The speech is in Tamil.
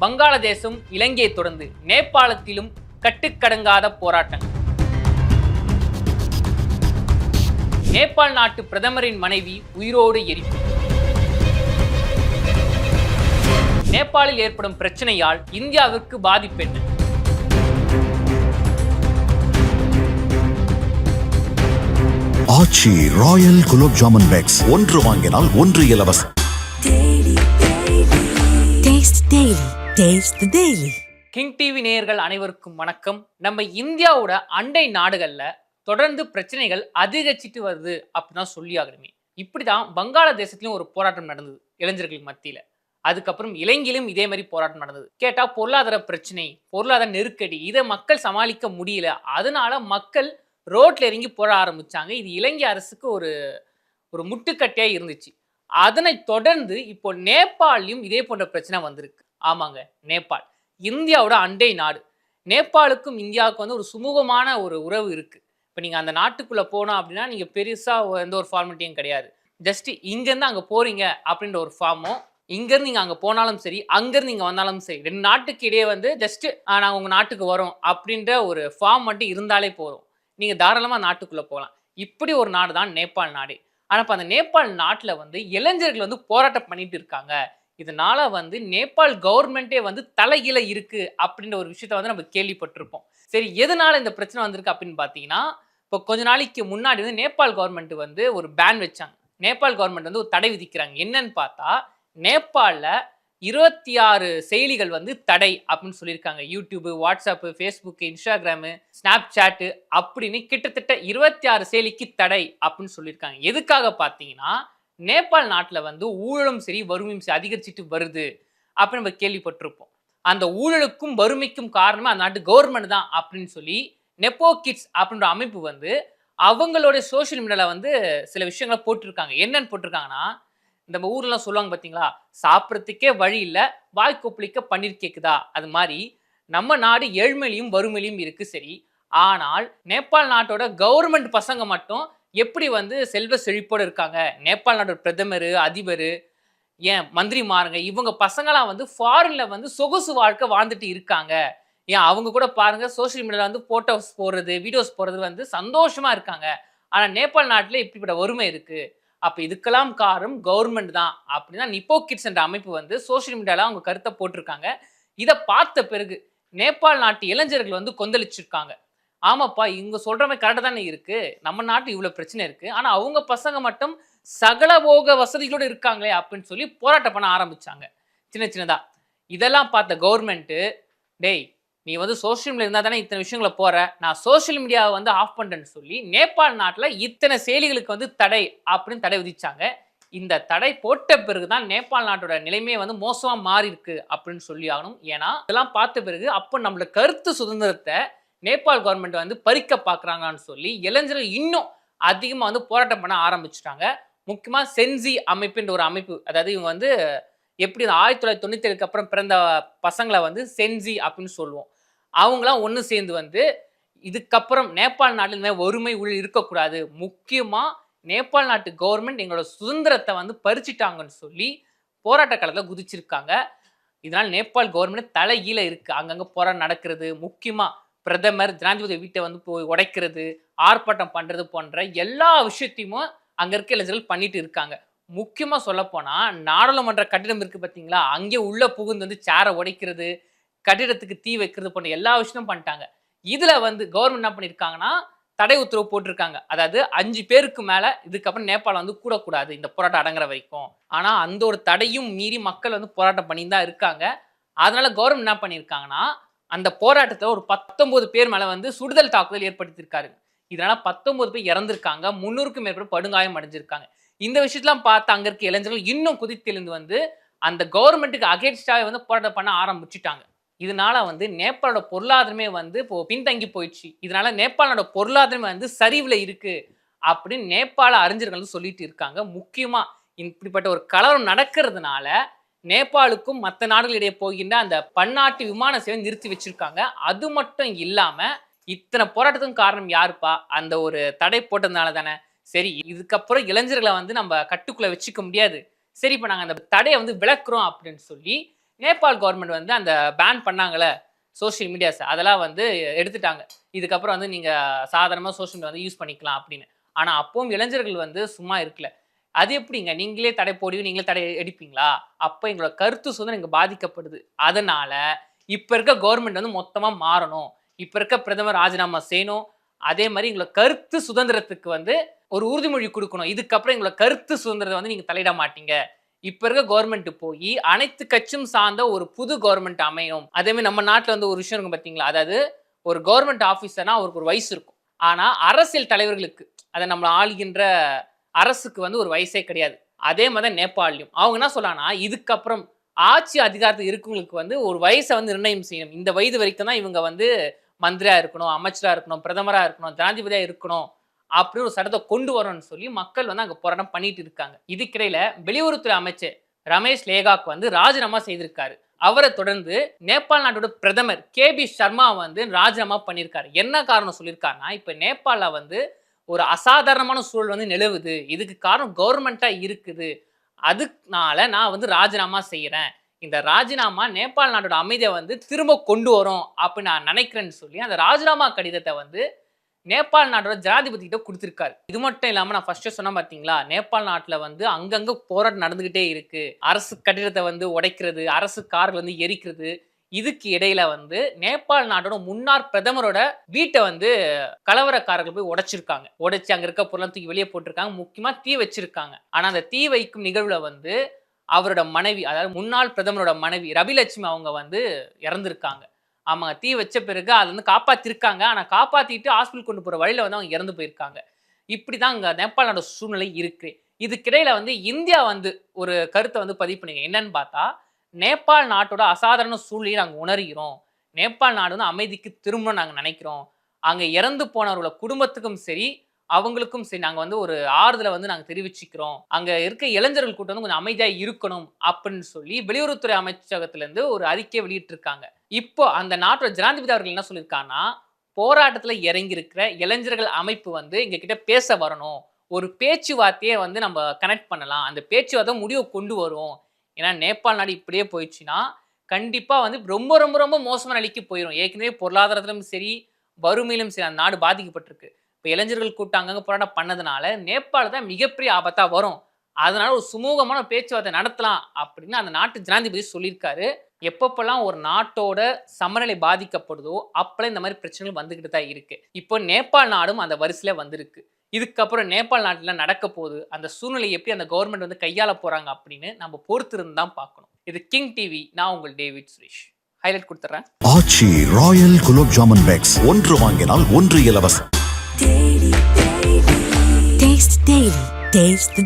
வங்காளதேசம் இலங்கையை தொடர்ந்து நேபாளத்திலும் கட்டுக்கடங்காத போராட்டங்கள். நேபாள் நாட்டு பிரதமரின் மனைவி உயிரோடு எரிப்பு. நேபாளில் ஏற்படும் பிரச்சனையால் இந்தியாவிற்கு பாதிப்பு ஆச்சி ராயல் குலோப் ஜாமுன் பேக்ஸ் ஒன்று வாங்கினால் ஒன்று இலவசம். டேஸ்ட் டெய்லி கிங் டிவி நேயர்கள் அனைவருக்கும் வணக்கம். நம்ம இந்தியாவோட அண்டை நாடுகளில் தொடர்ந்து பிரச்சனைகள் அதிகரிச்சிட்டு வருது அப்படின்னு தான் சொல்லி ஆகணுமே. இப்படிதான் வங்காளதேசத்திலும் ஒரு போராட்டம் நடந்தது இளைஞர்கள் மத்தியில. அதுக்கப்புறம் இலங்கையிலும் இதே மாதிரி போராட்டம் நடந்தது. கேட்டா பொருளாதார பிரச்சனை பொருளாதார நெருக்கடி இதை மக்கள் சமாளிக்க முடியல. அதனால மக்கள் ரோட்ல இறங்கி போட ஆரம்பிச்சாங்க. இது இலங்கை அரசுக்கு ஒரு ஒரு முட்டுக்கட்டையா இருந்துச்சு. அதனை தொடர்ந்து இப்போ நேபாளிலும் இதே போன்ற பிரச்சனை வந்திருக்கு. ஆமாங்க நேபாள். இந்தியாவோட அண்டை நாடு. நேபாளுக்கும் இந்தியாவுக்கும் வந்து ஒரு சுமூகமான ஒரு உறவு இருக்கு. இப்போ நீங்கள் அந்த நாட்டுக்குள்ளே போனோம் அப்படின்னா நீங்கள் பெருசாக எந்த ஒரு ஃபார்மாலிட்டியும் கிடையாது. ஜஸ்ட் இங்கேருந்து அங்கே போகிறீங்க அப்படின்ற ஒரு ஃபார்மோ இங்கேருந்து நீங்கள் அங்கே போனாலும் சரி அங்கேருந்து இங்கே வந்தாலும் சரி ரெண்டு நாட்டுக்கு இடையே வந்து ஜஸ்ட்டு நாங்கள் உங்கள் நாட்டுக்கு வரோம் அப்படின்ற ஒரு ஃபார்ம் மட்டும் இருந்தாலே போதும். நீங்கள் தாராளமாக நாட்டுக்குள்ளே போகலாம். இப்படி ஒரு நாடு தான் நேபாள் நாடு. ஆனால் இப்போ அந்த நேபாள் நாட்டில் வந்து இளைஞர்கள் வந்து போராட்டம் பண்ணிட்டு இருக்காங்க. இதனால வந்து நேபாள் கவர்மெண்ட்டே வந்து தலைகீழ இருக்கு அப்படின்ற ஒரு விஷயத்த வந்து நம்ம கேள்விப்பட்டிருப்போம். சரி எதனால இந்த பிரச்சனை வந்திருக்கு அப்படின்னு பார்த்தீங்கன்னா இப்போ கொஞ்ச நாளைக்கு முன்னாடி வந்து நேபாள் கவர்மெண்ட் வந்து ஒரு பேன் வச்சாங்க. நேபாள் கவர்மெண்ட் வந்து ஒரு தடை விதிக்கிறாங்க. என்னன்னு பார்த்தா நேபாளில் இருபத்தி ஆறு செயலிகள் வந்து தடை அப்படின்னு சொல்லியிருக்காங்க. YouTube WhatsApp Facebook Instagram Snapchat அப்படின்னு கிட்டத்தட்ட இருபத்தி ஆறு செயலிக்கு தடை அப்படின்னு சொல்லியிருக்காங்க. எதுக்காக பார்த்தீங்கன்னா நேபாள் நாட்டில் வந்து ஊழலும் சரி வறுமையும் சரி அதிகரிச்சுட்டு வருது அப்படின்னு நம்ம கேள்விப்பட்டிருப்போம். அந்த ஊழலுக்கும் வறுமைக்கும் காரணமாக அந்த நாட்டு கவர்மெண்ட் தான் அப்படின்னு சொல்லி நெப்போ கிட்ஸ் அப்படின்ற அமைப்பு வந்து அவங்களோட சோஷியல் மீடியாவில் வந்து சில விஷயங்களை போட்டிருக்காங்க. என்னன்னு போட்டிருக்காங்கன்னா நம்ம ஊர்லாம் சொல்லுவாங்க பார்த்தீங்களா சாப்பிட்றதுக்கே வழி இல்லை வாய்க்கொப்பளிக்க பன்னீர் கேக்குதா? அது மாதிரி நம்ம நாடு ஏழ்மையிலையும் வறுமையிலையும் இருக்குது சரி. ஆனால் நேபாள் நாட்டோட கவர்மெண்ட் பசங்க மட்டும் எப்படி வந்து செல்வ செழிப்போடு இருக்காங்க? நேபாள் நாட்டோட பிரதமர் அதிபர் ஏன் மந்திரி மாறுங்க இவங்க பசங்களாம் வந்து ஃபாரின்ல வந்து சொகுசு வாழ்க்கை வாழ்ந்துட்டு இருக்காங்க. ஏன் அவங்க கூட பாருங்க சோஷியல் மீடியாவில் வந்து போட்டோஸ் போடுறது வீடியோஸ் போடுறது வந்து சந்தோஷமா இருக்காங்க. ஆனால் நேபாள் நாட்டில் இப்படிப்பட்ட வறுமை இருக்கு. அப்போ இதுக்கெல்லாம் காரணம் கவர்மெண்ட் தான். அப்படின்னா நிப்போ கிட்ஸ் என்ற அமைப்பு வந்து சோஷியல் மீடியாவில் அவங்க கருத்தை போட்டிருக்காங்க. இதை பார்த்த பிறகு நேபாள் நாட்டு இளைஞர்கள் வந்து கொந்தளிச்சிருக்காங்க. ஆமாப்பா இவங்க சொல்ற கரெக்டாக தானே இருக்கு. நம்ம நாட்டு இவ்வளோ பிரச்சனை இருக்கு. ஆனால் அவங்க பசங்க மட்டும் சகலபோக வசதிகளோடு இருக்காங்களே அப்படின்னு சொல்லி போராட்டம் பண்ண ஆரம்பிச்சாங்க. சின்ன சின்னதா. இதெல்லாம் பார்த்த கவர்மெண்ட்டு டேய் நீ வந்து சோஷியல் மீடியா இருந்தால் தானே இத்தனை விஷயங்களை போற. நான் சோஷியல் மீடியாவை வந்து ஆஃப் பண்ணுறேன்னு சொல்லி நேபாள் நாட்டில் இத்தனை செயலிகளுக்கு வந்து தடை அப்படின்னு தடை விதிச்சாங்க. இந்த தடை போட்ட பிறகு தான் நேபாள் நாட்டோட நிலைமையே வந்து மோசமாக மாறி இருக்கு அப்படின்னு சொல்லி ஆகணும். ஏன்னா இதெல்லாம் பார்த்த பிறகு அப்போ நம்மளோட கருத்து சுதந்திரத்தை நேபாள் கவர்மெண்ட் வந்து பறிக்க பார்க்குறாங்கன்னு சொல்லி இளைஞர்கள் இன்னும் அதிகமாக வந்து போராட்டம் பண்ண ஆரம்பிச்சிட்டாங்க. முக்கியமாக சென்சி அமைப்புன்ற ஒரு அமைப்பு அதாவது இவங்க வந்து எப்படி இந்த ஆயிரத்தி தொள்ளாயிரத்தி தொண்ணூற்றி ஏழுக்கு அப்புறம் பிறந்த பசங்களை வந்து சென்சி அப்படின்னு சொல்லுவோம். அவங்களாம் ஒன்று சேர்ந்து வந்து இதுக்கப்புறம் நேபாள் நாட்டில் இந்த வறுமை உள்ள இருக்கக்கூடாது. முக்கியமாக நேபாள் நாட்டு கவர்மெண்ட் எங்களோட சுதந்திரத்தை வந்து பறிச்சிட்டாங்கன்னு சொல்லி போராட்ட காலத்தில் குதிச்சிருக்காங்க. இதனால் நேபாள் கவர்மெண்ட் தலைகீழ இருக்குது அங்கங்கே போராட்டம் நடக்கிறது. முக்கியமாக பிரதமர் ஜனாதிபதி வீட்டை வந்து போய் உடைக்கிறது ஆர்ப்பாட்டம் பண்ணுறது போன்ற எல்லா விஷயத்தையும் அங்கே இருக்க இளைஞர்கள் பண்ணிட்டு இருக்காங்க. முக்கியமாக சொல்லப்போனால் நாடாளுமன்ற கட்டிடம் இருக்குது பார்த்தீங்களா அங்கே உள்ளே புகுந்து வந்து சேரை உடைக்கிறது கட்டிடத்துக்கு தீ வைக்கிறது போன்ற எல்லா விஷயமும் பண்ணிட்டாங்க. இதில் வந்து கவர்மெண்ட் என்ன பண்ணியிருக்காங்கன்னா தடை உத்தரவு போட்டிருக்காங்க. அதாவது அஞ்சு பேருக்கு மேலே இதுக்கப்புறம் நேபாளம் வந்து கூடக்கூடாது இந்த போராட்டம் அடங்குற வரைக்கும். ஆனால் அந்த ஒரு தடையும் மீறி மக்கள் வந்து போராட்டம் பண்ணி தான் இருக்காங்க. அதனால் கவர்மெண்ட் என்ன பண்ணியிருக்காங்கன்னா அந்த போராட்டத்தில் ஒரு பத்தொன்பது பேர் மேலே வந்து சுடுதல் தாக்குதல் ஏற்படுத்தியிருக்காரு. இதனால பத்தொன்பது பேர் இறந்திருக்காங்க. முன்னூறுக்கும் மேற்பட்ட படுகாயம் அடைஞ்சிருக்காங்க. இந்த விஷயத்தெல்லாம் பார்த்து அங்கே இருக்க இளைஞர்கள் இன்னும் குதித்தெழுந்து வந்து அந்த கவர்மெண்ட்டுக்கு அகேன்ஸ்டாகவே வந்து போராட்டம் பண்ண ஆரம்பிச்சுட்டாங்க. இதனால வந்து நேபாளோட பொருளாதாரமே வந்து இப்போ பின்தங்கி போயிடுச்சு. இதனால நேபாளோட பொருளாதாரமே வந்து சரிவில் இருக்கு அப்படின்னு நேபாள அறிஞர்கள் சொல்லிட்டு இருக்காங்க. முக்கியமாக இப்படிப்பட்ட ஒரு கலவரம் நடக்கிறதுனால நேபாளுக்கும் மற்ற நாடுகளிடையே போகின்ற அந்த பன்னாட்டு விமான சேவை நிறுத்தி வச்சிருக்காங்க. அது மட்டும் இல்லாம இத்தனை போராட்டத்துக்கும் காரணம் யாருப்பா? அந்த ஒரு தடை போட்டதுனால தானே. சரி இதுக்கப்புறம் இளைஞர்களை வந்து நம்ம கட்டுக்குள்ள வச்சுக்க முடியாது. சரி இப்போ நாங்கள் அந்த தடையை வந்து விளக்குறோம் அப்படின்னு சொல்லி நேபாள் கவர்மெண்ட் வந்து அந்த பேன் பண்ணாங்கல்ல சோஷியல் மீடியாஸ் அதெல்லாம் வந்து எடுத்துட்டாங்க. இதுக்கப்புறம் வந்து நீங்கள் சாதாரணமாக சோஷியல் மீடியா வந்து யூஸ் பண்ணிக்கலாம் அப்படின்னு. ஆனால் அப்பவும் இளைஞர்கள் வந்து சும்மா இருக்கல. அது எப்படிங்க? நீங்களே தடை போடுவீங்க நீங்களே தடை எடுப்பீங்களா? அப்போ எங்களோட கருத்து சுதந்திரம் இங்கே பாதிக்கப்படுது. அதனால இப்போ இருக்க கவர்மெண்ட் வந்து மொத்தமாக மாறணும். இப்போ இருக்க பிரதமர் ராஜினாமா செய்யணும். அதே மாதிரி எங்களோட கருத்து சுதந்திரத்துக்கு வந்து ஒரு உறுதிமொழி கொடுக்கணும். இதுக்கப்புறம் எங்களோட கருத்து சுதந்திரத்தை வந்து நீங்கள் தலையிட மாட்டீங்க. இப்போ இருக்க கவர்மெண்ட் போய் அனைத்து கட்சியும் சார்ந்த ஒரு புது கவர்மெண்ட் அமையும். அதேமாதிரி நம்ம நாட்டில் வந்து ஒரு விஷயம் இருக்கும் பார்த்தீங்களா அதாவது ஒரு கவர்மெண்ட் ஆஃபீஸர்னா அவருக்கு ஒரு வயசு இருக்கும். ஆனால் அரசியல் தலைவர்களுக்கு அதை நம்ம ஆளுகின்ற அரசுக்கு வந்து ஒரு வயசே கிடையாது. அதே மாதிரி தான் நேபாளிலும் அவங்க என்ன சொல்லான்னா இதுக்கப்புறம் ஆட்சி அதிகாரத்தில் இருக்கவங்களுக்கு வந்து ஒரு வயசை வந்து நிர்ணயம் செய்யணும். இந்த வயது வரைக்கும் தான் இவங்க வந்து மந்திரியாக இருக்கணும் அமைச்சராக இருக்கணும் பிரதமராக இருக்கணும் ஜனாதிபதியாக இருக்கணும் அப்படின்னு ஒரு சட்டத்தை கொண்டு வரணும்னு சொல்லி மக்கள் வந்து அங்கே போராட்டம் பண்ணிட்டு இருக்காங்க. இதுக்கிடையில வெளியுறவுத்துறை அமைச்சர் ரமேஷ் லேகாக் வந்து ராஜினாமா செய்திருக்காரு. அவரை தொடர்ந்து நேபாள் நாட்டோட பிரதமர் கே பி சர்மா வந்து ராஜினாமா பண்ணியிருக்காரு. என்ன காரணம் சொல்லியிருக்காருன்னா இப்போ நேபாளில் வந்து ஒரு அசாதாரணமான சூழல் வந்து நிலவுது. இதுக்கு காரணம் கவர்மெண்ட்டாக இருக்குது. அதுனால நான் வந்து ராஜினாமா செய்கிறேன் இந்த ராஜினாமா நேபாள் நாட்டோட அமைதியை வந்து திரும்ப கொண்டு வரும் அப்படின்னு நான் நினைக்கிறேன்னு சொல்லி அந்த ராஜினாமா கடிதத்தை வந்து நேபாள் நாட்டோட ஜனாதிபதி கிட்ட கொடுத்துருக்காரு. இது மட்டும் இல்லாமல் நான் ஃபர்ஸ்ட் சொன்ன பார்த்தீங்களா நேபாள் நாட்டில் வந்து அங்கங்கே போராட்டம் நடந்துக்கிட்டே இருக்கு. அரசு கட்டிடத்தை வந்து உடைக்கிறது அரசு கார்கள் வந்து எரிக்கிறது இதுக்கு இடையில வந்து நேபாள் நாட்டோட முன்னாள் பிரதமரோட வீட்டை வந்து கலவரக்காரர்கள் போய் உடைச்சிருக்காங்க. உடைச்சு அங்க இருக்க பொருளை தூக்கி வெளியே போட்டிருக்காங்க. முக்கியமா தீ வச்சிருக்காங்க. ஆனா அந்த தீ வைக்கும் நிகழ்வுல வந்து அவரோட மனைவி அதாவது முன்னாள் பிரதமரோட மனைவி ரவிலட்சுமி அவங்க வந்து இறந்துருக்காங்க. ஆமாங்க தீ வச்ச பிறகு அதை வந்து காப்பாத்திருக்காங்க. ஆனா காப்பாத்திட்டு ஹாஸ்பிட்டல் கொண்டு போற வழியில வந்து அவங்க இறந்து போயிருக்காங்க. இப்படிதான் அங்க நேபாள் நாடு சூழ்நிலை இருக்கு. இதுக்கிடையில வந்து இந்தியா வந்து ஒரு கருத்தை வந்து பதிவு பண்ணீங்க. என்னன்னு பார்த்தா நேபாள் நாட்டோட அசாதாரண சூழ்நிலையை நாங்கள் உணர்கிறோம். நேபாள் நாடு வந்து அமைதிக்கு திரும்பணும் நாங்கள் நினைக்கிறோம். அங்கே இறந்து போனவர்களோட குடும்பத்துக்கும் சரி அவங்களுக்கும் சரி நாங்கள் வந்து ஒரு ஆறுதலை வந்து நாங்கள் தெரிவிச்சுக்கிறோம். அங்கே இருக்க இளைஞர்கள் கூட்டம் வந்து கொஞ்சம் அமைதியாக இருக்கணும் அப்படின்னு சொல்லி வெளியுறவுத்துறை அமைச்சகத்திலேருந்து ஒரு அறிக்கை வெளியிட்டிருக்காங்க. இப்போ அந்த நாட்டோட ஜனாதிபதி அவர்கள் என்ன சொல்லியிருக்காங்கன்னா போராட்டத்தில் இறங்கியிருக்கிற இளைஞர்கள் அமைப்பு வந்து எங்க கிட்ட பேச வரணும். ஒரு பேச்சுவார்த்தையை வந்து நம்ம கனெக்ட் பண்ணலாம். அந்த பேச்சுவார்த்தை முடிவை கொண்டு வரும். ஏன்னா நேபாள் நாடு இப்படியே போயிடுச்சுன்னா கண்டிப்பாக வந்து ரொம்ப ரொம்ப ரொம்ப மோசமான நிலைக்கு போயிடும் ஏற்கனவே பொருளாதாரத்திலும் சரி வறுமையிலும் சரி அந்த நாடு பாதிக்கப்பட்டிருக்கு. இப்போ இளைஞர்கள் கூட்டம் அங்கங்கே போராட்டம் பண்ணதுனால நேபாள் தான் மிகப்பெரிய ஆபத்தாக வரும். அதனால ஒரு சுமூகமான பேச்சுவார்த்தை நடத்தலாம் அப்படின்னு அந்த நாட்டு ஜனாதிபதி சொல்லியிருக்காரு. எப்பப்பெல்லாம் ஒரு நாட்டோட சமநிலை பாதிக்கப்படுதோ அப்பெல்லாம் இந்த மாதிரி பிரச்சனைகள் வந்துகிட்டு தான் இருக்கு. இப்போ நேபாள் நாடும் அந்த வரிசையில வந்திருக்கு. இதுக்கப்புறம் நேபாள் நாட்டில் நடக்க போகுது. அந்த சூழ்நிலை எப்படி அந்த கவர்மெண்ட் வந்து கையாள போறாங்க அப்படின்னு நம்ம பொறுத்திருந்து தான் பார்க்கணும். இது கிங் டிவி நான் உங்கள் டேவிட் சுரேஷ் ஹைலைட் கொடுத்துட்றேன் ஆச்சி ராயல் குலோப் ஜாமுன் பேக்ஸ் ஒன்று வாங்கினால் ஒன்று இலவசம். Taste